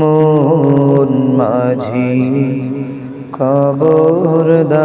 মন মাঝি খবরদার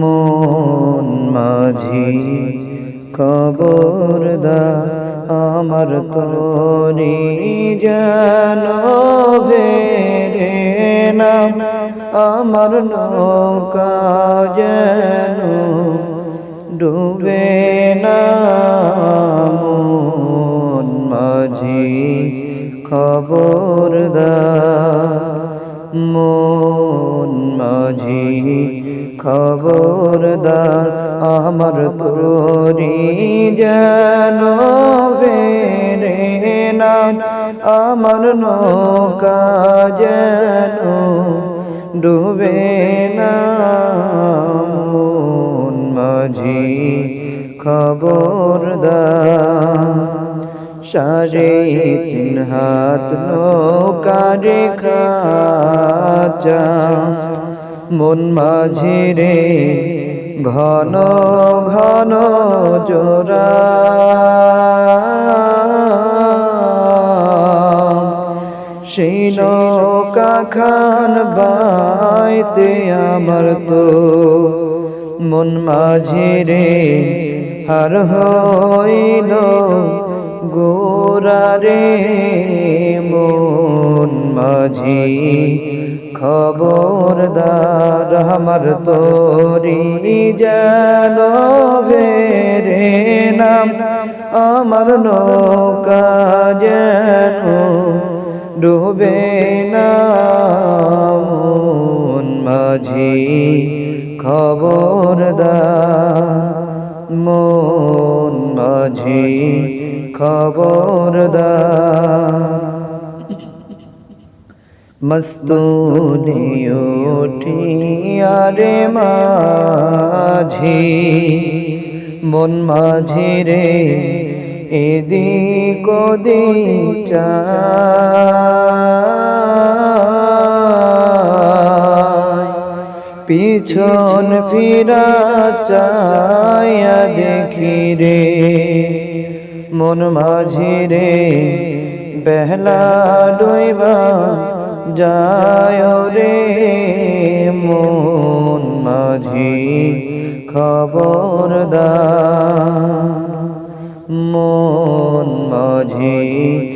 মন মাঝি খবরদার আমার তরি যেন ভেরে না, আমার নৌকা যেন ডুবে না। খবরদার, মন মাঝি খবরদার, আমার তোরি যেন না, আমার নৌকা যেন ডুবে না। মাঝি খবরদার সারে তিন হাত নৌকা রেখা মন মাঝে রে ঘন ঘন জোড়া। সেই খান বাইতে আমার তো মন মাঝে রে, হার হইল গোরা রে। মন মাঝি খবরদার আমার তোরি যেন ভেরে নাম, আমার নৌকা যেন ডুবে না। মন মাঝি খবরদার মন মাঝি খবরদার। মস্তুনি উঠিয়ারে মাঝি মন মাঝি রে এদিক ওদিক চায় পিছন ফিরা চায়া দেখি রে। মন মাঝি রে, বেহলা ডইবা যায় রে। মন মাঝি খবরদার, মন মাঝি